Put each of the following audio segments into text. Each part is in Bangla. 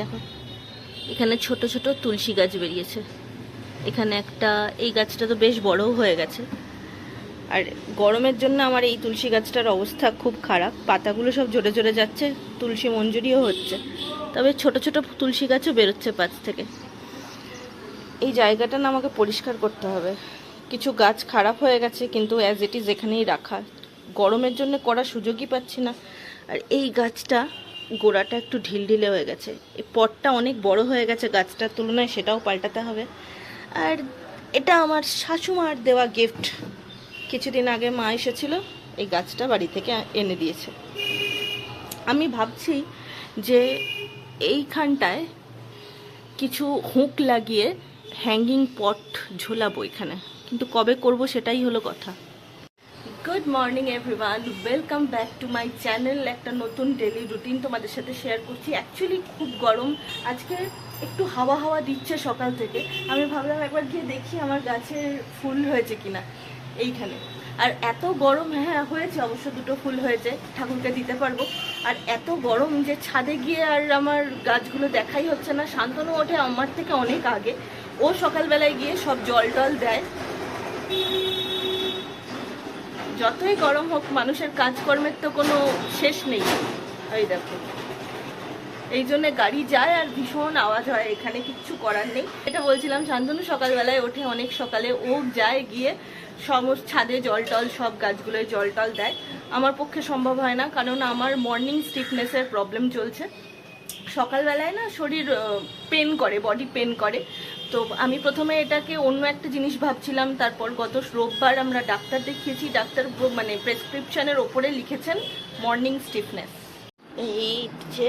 দেখো। এখানে ছোট ছোট তুলসী গাছ বেরিয়েছে। এখানে একটা, এই গাছটা তো বেশ বড়ও হয়ে গেছে। আর গরমের জন্য আমার এই তুলসী গাছটার অবস্থা খুব খারাপ। পাতাগুলো সব জোরে জোরে যাচ্ছে, তুলসী মঞ্জুরিও হচ্ছে। তবে ছোট ছোট তুলসী গাছও বেরোচ্ছে পাশ থেকে। এই জায়গাটা না আমাকে পরিষ্কার করতে হবে। কিছু গাছ খারাপ হয়ে গেছে, কিন্তু অ্যাজ ইট ইজ এখানেই রাখা। গরমের জন্য করার সুযোগই পাচ্ছি না। আর এই গাছটা গোড়াটা একটু ঢিলঢিলে হয়ে গেছে। এই পটটা অনেক বড় হয়ে গেছে গাছটার তুলনায়, সেটাও পাল্টাতে হবে। আর এটা আমার শাশুমার দেওয়া গিফট কিছুদিন আগে মা এসেছিল, এই গাছটা বাড়ি থেকে এনে দিয়েছে। আমি ভাবছি যে এইখানটায় কিছু হুঁক লাগিয়ে হ্যাঙ্গিং পট ঝোলাবো এখানে। কিন্তু কবে করব সেটাই হলো কথা। Good morning everyone welcome back to my channel একটা নতুন ডেলি রুটিন তোমাদের সাথে শেয়ার করছি। অ্যাকচুয়ালি খুব গরম। আজকে একটু হাওয়া হাওয়া দিচ্ছে সকাল থেকে। আমি ভাবলাম একবার গিয়ে দেখি আমার গাছের ফুল হয়েছে কিনা এইখানে। আর এত গরম হ্যাঁ হয়েছে অবশ্য দুটো ফুল হয়েছে, ঠাকুরকে দিতে পারব। আর এত গরম যে ছাদে গিয়ে আর আমার গাছগুলো দেখাই হচ্ছে না শান্তনু ওঠে আমার থেকে অনেক আগে। ও সকালবেলায় গিয়ে সব জল টল দেয়। যতই গরম হোক, মানুষের কাজকর্মের তো কোনো শেষ নেই। এই দেখো। এই জন্য গাড়ি যায় আর ভীষণ আওয়াজ হয়, এখানে কিচ্ছু করার নেই। এটা বলছিলাম শান্তনু সকালবেলায় ওঠে, অনেক সকালে ও যায় গিয়ে সমস্ত ছাদে জল টল, সব গাছগুলোয় জল টল দেয়। আমার পক্ষে সম্ভব হয় না, কারণ আমার মর্নিং স্টিফনেসের প্রবলেম চলছে। সকালবেলায় না শরীর পেন করে বডি পেন করে। তো আমি প্রথমে এটাকে অন্য একটা জিনিস ভাবছিলাম, তারপর গত রোববার আমরা ডাক্তার দেখিয়েছি, ডাক্তার মানে প্রেসক্রিপশনের ওপরে লিখেছেন মর্নিং স্টিফনেস এই যে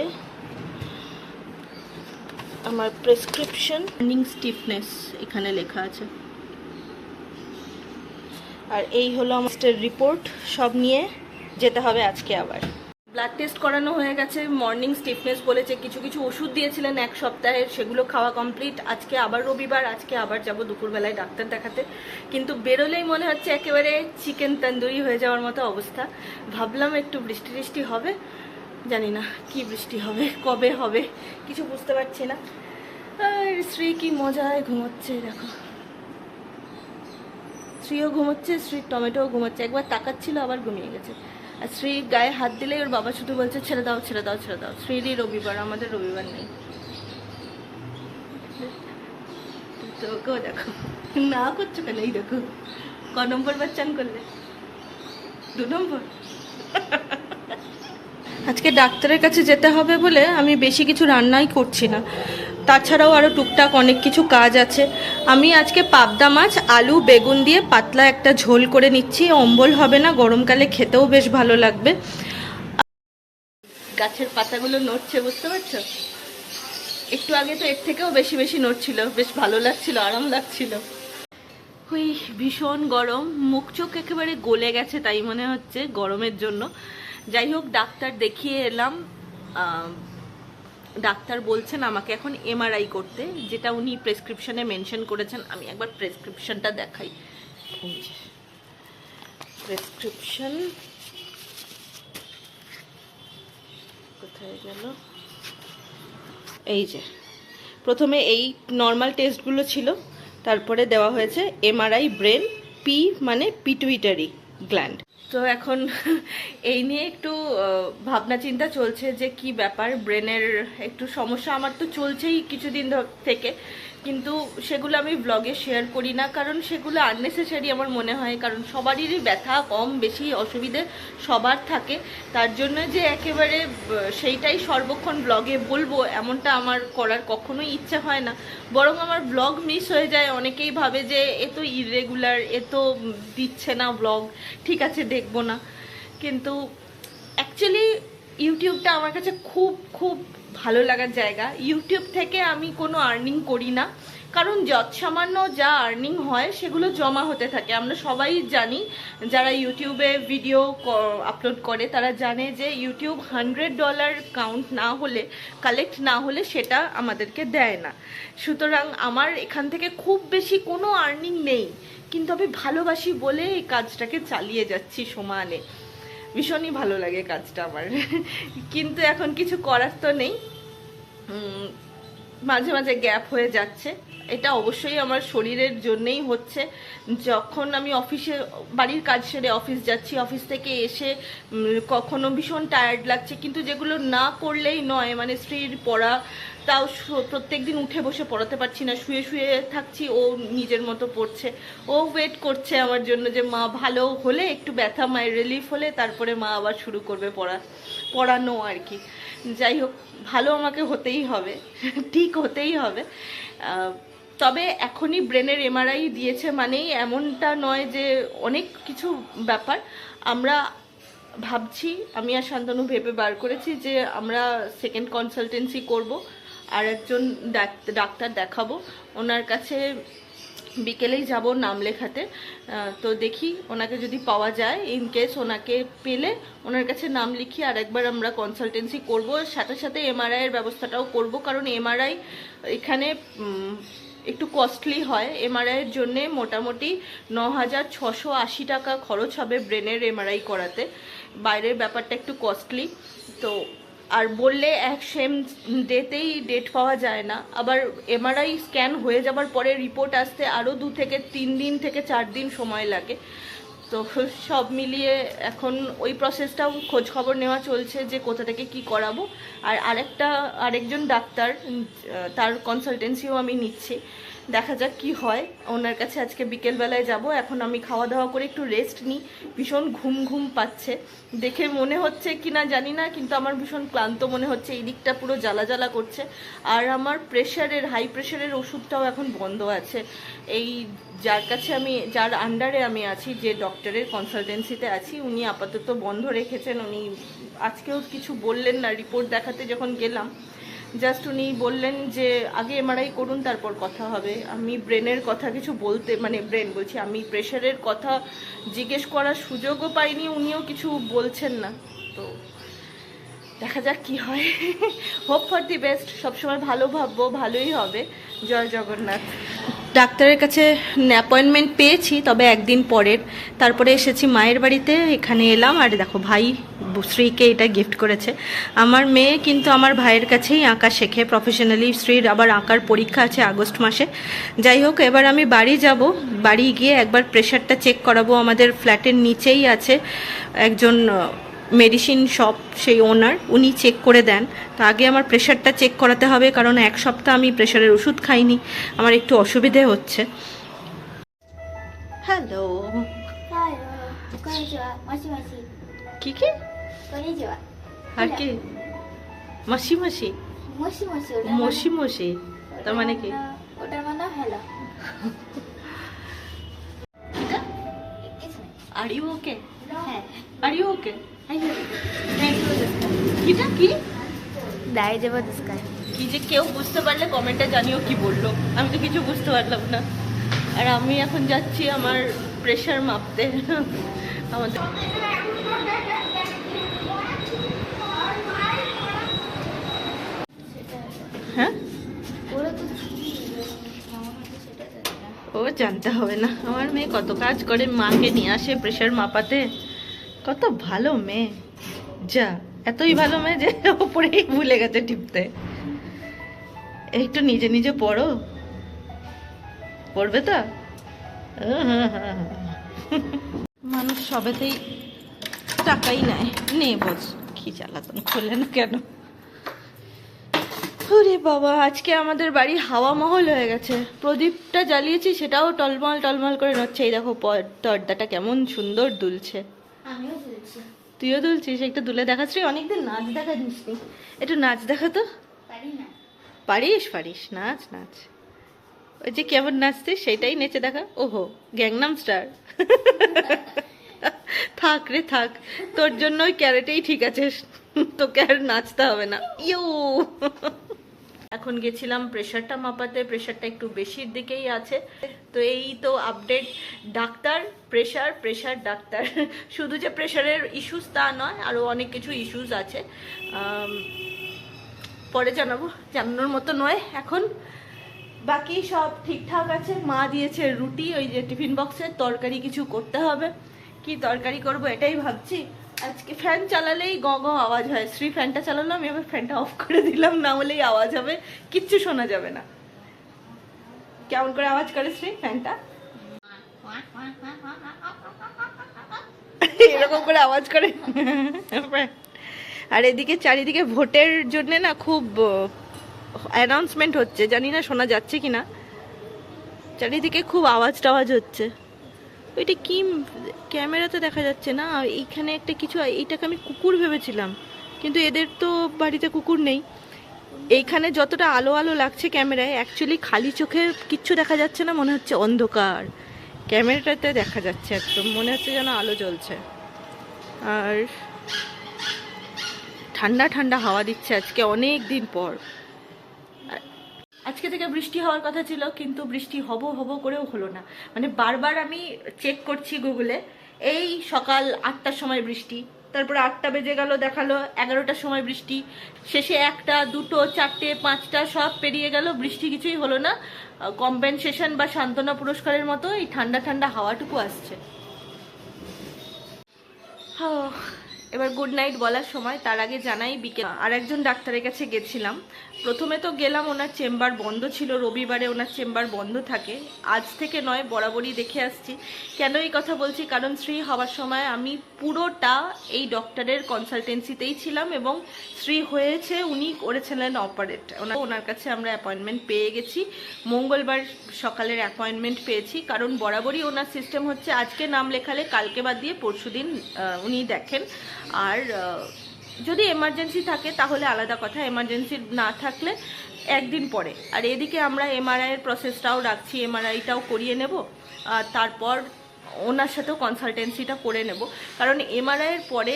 আমার প্রেসক্রিপশন মর্নিং স্টিফনেস এখানে লেখা আছে। আর এই হলো আমার রিপোর্ট সব নিয়ে যেতে হবে আজকে আবার। ব্লাড টেস্ট করানো হয়ে গেছে মর্নিং স্টিফনেস বলেছে, কিছু কিছু ওষুধ দিয়েছিলেন এক সপ্তাহের সেগুলো খাওয়া কমপ্লিট আজকে আবার রবিবার, আজকে আবার যাব দুপুরবেলায় ডাক্তার দেখাতে। কিন্তু বেরোলেই মনে হচ্ছে একেবারে চিকেন তন্দুরি হয়ে যাওয়ার মতো অবস্থা। ভাবলাম একটু বৃষ্টি বৃষ্টি হবে, জানি না কি বৃষ্টি হবে, কবে হবে, কিছু বুঝতে পারছি না। আর কি মজায় ঘুমোচ্ছে, দেখো। শ্রীও ঘুমোচ্ছে শ্রীর টমেটোও ঘুমোচ্ছে, একবার তাকাচ্ছিল, আবার ঘুমিয়ে গেছে। আর শ্রী গায়ে হাত দিলে ওর বাবা শুধু বলছে, ছেড়ে দাও ছেড়ে দাও ছেড়ে দাও। শ্রীরই রবিবার, আমাদের রবিবার নেই। তো ওকেও দেখো। না করছ কেন? এই দেখো। ক নম্বর বাচ্চান করলে? দু নম্বর? আজকে ডাক্তারের কাছে যেতে হবে বলে আমি বেশি কিছু রান্নাই করছি না। তাছাড়াও আরও টুকটাক অনেক কিছু কাজ আছে। আমি আজকে পাবদা মাছ, আলু, বেগুন দিয়ে পাতলা একটা ঝোল করে নিচ্ছি। অম্বল হবে না, গরমকালে খেতেও বেশ ভালো লাগবে। গাছের পাতাগুলো নড়ছে, বুঝতে পারছ? একটু আগে তো এর থেকেও বেশি বেশি নড়ছিল। বেশ ভালো লাগছিল, আরাম লাগছিল। ওই ভীষণ গরম। মুখ চোখ একেবারে গলে গেছে তাই মনে হচ্ছে গরমের জন্য। যাই হোক, ডাক্তার দেখিয়ে এলাম। ডাক্তার বলছেন আমাকে এখন এমআরআই করতে, যেটা উনি প্রেসক্রিপশনে মেনশন করেছেন। আমি একবার প্রেসক্রিপশনটা দেখাই। প্রেসক্রিপশন কোথায় গেল? এই যে, প্রথমে এই নর্মাল টেস্টগুলো ছিল, তারপরে দেওয়া হয়েছে এমআরআই ব্রেন পি মানে পিটুইটারি গ্ল্যান্ড তো এখন এই নিয়ে একটু ভাবনা চিন্তা চলছে যে কি ব্যাপার, ব্রেনের একটু সমস্যা আমার তো চলছেই কিছুদিন থেকে। কিন্তু সেগুলো আমি ব্লগে শেয়ার করি না, কারণ সেগুলো আননেসেসারি আমার মনে হয়, কারণ সবারই ব্যথা কম, বেশি অসুবিধে সবার থাকে। তার জন্য যে একেবারে সেইটাই সর্বক্ষণ ব্লগে বলব, এমনটা আমার করার কখনোই ইচ্ছা হয় না। বরং আমার ব্লগ মিস হয়ে যায়, অনেকেই ভাবে যে, এ তো ইরেগুলার এ তো দিচ্ছে না ব্লগ ঠিক আছে, দেখব না। কিন্তু অ্যাকচুয়ালি ইউটিউবটা আমার কাছে খুব খুব ভালো লাগার জায়গা। ইউটিউব থেকে আমি কোনো আর্নিং করি না। কারণ যৎসামান্য যা আর্নিং হয়, সেগুলো জমা হতে থাকে। আমরা সবাই জানি, যারা ইউটিউবে ভিডিও আপলোড করে, তারা জানে যে ইউটিউব হান্ড্রেড ডলার কাউন্ট না হলে কালেক্ট না হলে সেটা আমাদেরকে দেয় না। সুতরাং আমার এখান থেকে খুব বেশি কোনো আর্নিং নেই। কিন্তু আমি ভালোবাসি বলে এই কাজটাকে চালিয়ে যাচ্ছি সমানে। ভীষণই ভালো লাগে কাজটা আমার। কিন্তু এখন কিছু করার তো নেই। মাঝে মাঝে গ্যাপ হয়ে যাচ্ছে। এটা অবশ্যই আমার শরীরের জন্যেই হচ্ছে। যখন আমি অফিসে, বাড়ির কাজ সেরে অফিস যাচ্ছি, অফিস থেকে এসে কখনো ভীষণ টায়ার্ড লাগছে। কিন্তু যেগুলো না করলেই নয় মানে স্ত্রীর পড়া তাও প্রত্যেক দিন উঠে বসে পড়াতে পারছি না। শুয়ে শুয়ে থাকছি, ও নিজের মতো পড়ছে। ও ওয়েট করছে আমার জন্য যে, মা, ভালো হলে একটু ব্যথা, মায়ের রিলিফ হলে তারপরে মা আবার শুরু করবে পড়া পড়ানো আর কি। যাই হোক, ভালো আমাকে হতেই হবে, ঠিক হতেই হবে। তবে এখনই ব্রেনের এমআরআই দিয়েছে মানেই এমনটা নয় যে অনেক কিছু ব্যাপার। আমরা ভাবছি, আমি আর শান্তনু ভেবে বার করেছি যে আমরা সেকেন্ড কনসালটেন্সি করব। আর একজন ডাক- ডাক্তার দেখাবো। ওনার কাছে বিকেলেই যাব নাম লেখাতে। তো দেখি ওনাকে যদি পাওয়া যায় ইন কেস ওনাকে পেলে ওনার কাছে নাম লিখিয়ে আরেকবার আমরা কনসালটেন্সি করব। সাথে সাথে এমআরআই এর ব্যবস্থাটাও করব, কারণ এমআরআই এখানে একটু কস্টলি হয়। এমআরআই এর জন্যে মোটামুটি ন হাজার ছশো আশি টাকা খরচ হবে ব্রেনের এমআরআই করাতে। বাইরের ব্যাপারটা একটু কস্টলি তো আর বললে এক সেম ডেতেই ডেট পাওয়া যায় না। আবার এমআরআই স্ক্যান হয়ে যাবার পরে রিপোর্ট আসতে আরও দু থেকে তিন দিন থেকে চার দিন সময় লাগে। তো সব মিলিয়ে এখন ওই প্রসেসটাও খোঁজ খবর নেওয়া চলছে যে কোথা থেকে কি করাবো। আর আরেকটা, আরেকজন ডাক্তার তার কনসালটেন্সিও আমি নিচ্ছি। দেখা যাক কি হয়। ওনার কাছে আজকে বিকেলবেলায় যাব। এখন আমি খাওয়া দাওয়া করে একটু রেস্ট নিই। ভীষণ ঘুম ঘুম পাচ্ছে। দেখে মনে হচ্ছে কি না জানি না, কিন্তু আমার ভীষণ ক্লান্ত মনে হচ্ছে। এই দিকটা পুরো জ্বালা জ্বালা করছে। আর আমার প্রেশারের হাই প্রেশারের ওষুধটাও এখন বন্ধ আছে। এই যার কাছে আমি, যার আন্ডারে আমি আছি, যে ডক্টরের কনসালটেন্সিতে আছি, উনি আপাতত বন্ধ রেখেছেন। উনি আজকেও কিছু বললেন না। রিপোর্ট দেখাতে যখন গেলাম জাস্ট উনি বললেন যে, আগে এমআরআই করুন, তারপর কথা হবে। আমি ব্রেনের কথা কিছু বলতে মানে ব্রেন বলছি, আমি প্রেশারের কথা জিজ্ঞেস করার সুযোগও পাইনি, উনিও কিছু বলছেন না। তো দেখা যাক কি হয়। হোপ ফর দি বেস্ট সবসময় ভালো ভাববো, ভালোই হবে। জয় জগন্নাথ। ডাক্তারের কাছে অ্যাপয়েন্টমেন্ট পেয়েছি, তবে একদিন পরের। তারপরে এসেছি মায়ের বাড়িতে, এখানে এলাম। আর দেখো, ভাই, শ্রীকে এটা গিফট করেছে। আমার মেয়ে কিন্তু আমার ভাইয়ের কাছেই আঁকা শেখে। প্রফেশনালি শ্রীর আবার আঁকার পরীক্ষা আছে আগস্ট মাসে। যাই হোক, এবার আমি বাড়ি যাব। বাড়ি গিয়ে একবার প্রেশারটা চেক করাবো। আমাদের ফ্ল্যাটের নিচেই আছে একজন মেডিসিন শপ সেই ওনার উনি চেক করে দেন। তো আগে আমার প্রেশারটা চেক করাতে হবে কারণ এক সপ্তাহ আমি প্রেশারের ওষুধ খাইনি। আমার একটু অসুবিধে হচ্ছে। হ্যালো কি কি? আর কি? মাসি মাসি? মসি মসি তার মানে কি? ওটার মানে hello. Are you okay are you okay কি কি? যে কেউ বুঝতে পারলে জানিও বলল। আমি তো কিছু বুঝতে পারলাম না। আর আমি এখন যাচ্ছি আমার প্রেশার মাপতে। আমাদের হ্যাঁ? ও জানতে হবে না। আমার মেয়ে কত কাজ করে মাকে নিয়ে আসে প্রেশার মাপাতে। কত ভালো মেয়ে। যা, এতই ভালো মেয়ে যে ওপরেই ভুলে গেছে টিপতে। একটু নিজে নিজে পড়ো। পড়বে তো? মানুষ সবেতেই টাকাই নেয়। নে বস কি জ্বালাতন খোলে না কেন? ওরে বাবা, আজকে আমাদের বাড়ি হাওয়া মহল হয়ে গেছে। প্রদীপটা জ্বালিয়েছি, সেটাও টলমল টলমল করে নচ্ছে এই দেখো পর্দাটা কেমন সুন্দর দুলছে। আমিও তুইও দুলছিস একটু দুলে দেখাচ্ছি অনেকদিন নাচ দেখা দিসনি। একটু নাচ দেখা তো। পারি না। পারিস পারিস। নাচ নাচ। ওই যে কেমন নাচতিস সেটাই নেচে দেখা। ওহো গ্যাংনাম স্টার। থাক রে থাক। তোর জন্য ওই ক্যারেটেই ঠিক আছে। তোকে আর নাচতে হবে না। ইউ। এখন গেছিলাম প্রেশারটা মাপাতে প্রেশারটা একটু বেশির দিকেই আছে। তো এই তো update doctor pressure pressure doctor. শুধু যে প্রেশারের ইস্যুস তা নয় আরও অনেক কিছু ইস্যুস আছে। পরে জানাব, জানানোর মতো নয় এখন। বাকি সব ঠিকঠাক আছে। মা দিয়েছে রুটি, ওই যে টিফিন বক্সের তরকারি কিছু করতে হবে। কি তরকারি করব এটাই ভাবছি। আজকে ফ্যান চালালেই গ গ আওয়াজ হয়। শ্রী ফ্যানটা চালালো, আমি আবার ফ্যানটা অফ করে দিলাম, না হলেই আওয়াজ হবে, কিচ্ছু শোনা যাবে না। কেমন করে আওয়াজ করে শ্রী ফ্যানটা এরকম করে আওয়াজ করে। আর এদিকে চারিদিকে ভোটের জন্য না খুব অ্যানাউন্সমেন্ট হচ্ছে। জানি না শোনা যাচ্ছে কি না চারিদিকে খুব আওয়াজ টাওয়াজ হচ্ছে। ওইটা কি ক্যামেরাতে দেখা যাচ্ছে না, এইখানে একটা কিছু, এইটাকে আমি কুকুর ভেবেছিলাম, কিন্তু এদের তো বাড়িতে কুকুর নেই। এইখানে যতটা আলো আলো লাগছে ক্যামেরায় অ্যাকচুয়ালি খালি চোখে কিচ্ছু দেখা যাচ্ছে না, মনে হচ্ছে অন্ধকার। ক্যামেরাটাতে দেখা যাচ্ছে একদম, মনে হচ্ছে যেন আলো জ্বলছে। আর ঠান্ডা ঠান্ডা হাওয়া দিচ্ছে আজকে অনেক দিন পর। আজকে থেকে বৃষ্টি হওয়ার কথা ছিল, কিন্তু বৃষ্টি হব হব করেও হলো না। মানে বারবার আমি চেক করছি গুগলে এই সকাল আটটার সময় বৃষ্টি, তারপরে আটটা বেজে গেল, দেখাল এগারোটার সময় বৃষ্টি, শেষে একটা, দুটো, চারটে, পাঁচটা, সব পেরিয়ে গেল, বৃষ্টি কিছুই হলো না। কম্পেনসেশন বা সান্ত্বনা পুরস্কারের মতো এই ঠান্ডা ঠান্ডা হাওয়াটুকু আসছে। এবার গুড নাইট বলার সময়, তার আগে জানাই বিকেল আর একজন ডাক্তারের কাছে গেছিলাম। প্রথমে তো গেলাম, ওনার চেম্বার বন্ধ ছিল, রবিবারে ওনার চেম্বার বন্ধ থাকে। আজ থেকে নয়, বরাবরই দেখে আসছি। কেন এই কথা বলছি? কারণ শ্রী হওয়ার সময় আমি পুরোটা এই ডক্টরের কনসালটেন্সিতেই ছিলাম এবং শ্রী হয়েছে, উনি করেছিলেন অপারেট ওনার কাছে আমরা অ্যাপয়েন্টমেন্ট পেয়ে গেছি। মঙ্গলবার সকালের অ্যাপয়েন্টমেন্ট পেয়েছি, কারণ বরাবরই ওনার সিস্টেম হচ্ছে, আজকে নাম লেখালে কালকে বাদ দিয়ে পরশু দিন উনি দেখেন। আর যদি এমার্জেন্সি থাকে, তাহলে আলাদা কথা। এমার্জেন্সি না থাকলে একদিন পরে। আর এদিকে আমরা এমআরআই এর প্রসেসটাও রাখছি এমআরআইটাও করিয়ে নেব। আর তারপর ওনার সাথেও কনসালটেন্সিটা করে নেব। কারণ এমআরআই এর পরে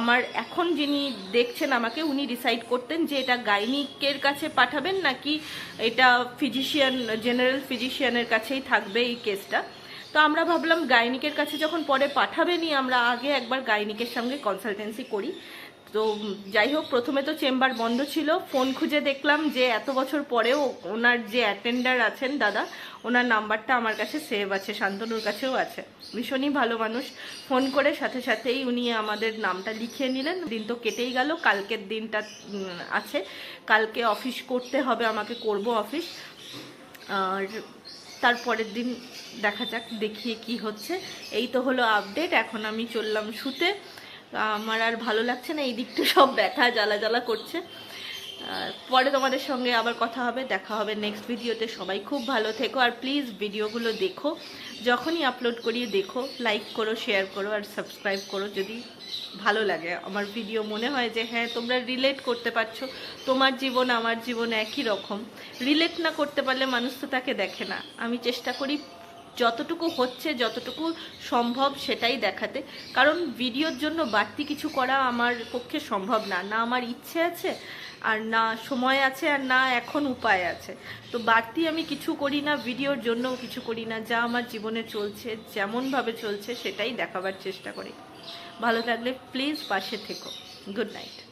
আমার এখন যিনি দেখছেন আমাকে, উনি ডিসাইড করতেন যে এটা গাইনিকের কাছে পাঠাবেন নাকি এটা ফিজিশিয়ান জেনারেল ফিজিশিয়ানের কাছেই থাকবে এই কেসটা তো আমরা ভাবলাম গাইনিকের কাছে যখন পরে পাঠাবেনই, আমরা আগে একবার গাইনিকের সঙ্গে কনসালটেন্সি করি। তো যাই হোক, প্রথমে তো চেম্বার বন্ধ ছিল। ফোন খুঁজে দেখলাম যে এত বছর পরেও ওনার যে অ্যাটেন্ডার আছেন দাদা, ওনার নাম্বারটা আমার কাছে সেভ আছে, শান্তনুর কাছেও আছে। ভীষণই ভালো মানুষ। ফোন করে সাথে সাথেই উনি আমাদের নামটা লিখিয়ে নিলেন। দিন তো কেটেই গেল, কালকের দিনটা আছে। কালকে অফিস করতে হবে, আমাকে করব অফিস আর তারপরের দিন দেখা যাক, দেখিয়ে কি হচ্ছে। এই তো হলো আপডেট এখন আমি চললাম শুতে। আমার আর ভালো লাগছে না, এই দিকটা সব ব্যথা, জ্বালা জ্বালা করছে। পরে তোমাদের সঙ্গে আবার কথা হবে, দেখা হবে নেক্সট ভিডিওতে সবাই খুব ভালো থেকো আর প্লিজ ভিডিওগুলো দেখো। যখনই আপলোড করি দেখো লাইক করো শেয়ার করো আর সাবস্ক্রাইব করো যদি ভালো লাগে। আমার ভিডিও মনে হয় যে হ্যাঁ তোমরা রিলেট করতে পারছ। তোমার জীবন, আমার জীবন একই রকম। রিলেট না করতে পারলে মানুষ তো তাকে দেখে না। আমি চেষ্টা করি যতটুকু হচ্ছে, যতটুকু সম্ভব সেটাই দেখাতে। কারণ ভিডিওর জন্য বাড়তি কিছু করা আমার পক্ষে সম্ভব না। না আমার ইচ্ছে আছে, আর না সময় আছে, আর না এখন উপায় আছে। তো বাড়তি আমি কিছু করি না, ভিডিওর জন্যও কিছু করি না। যা আমার জীবনে চলছে, যেমনভাবে চলছে, সেটাই দেখাবার চেষ্টা করি। ভালো থাকলে প্লিজ পাশে থেকো। Good night.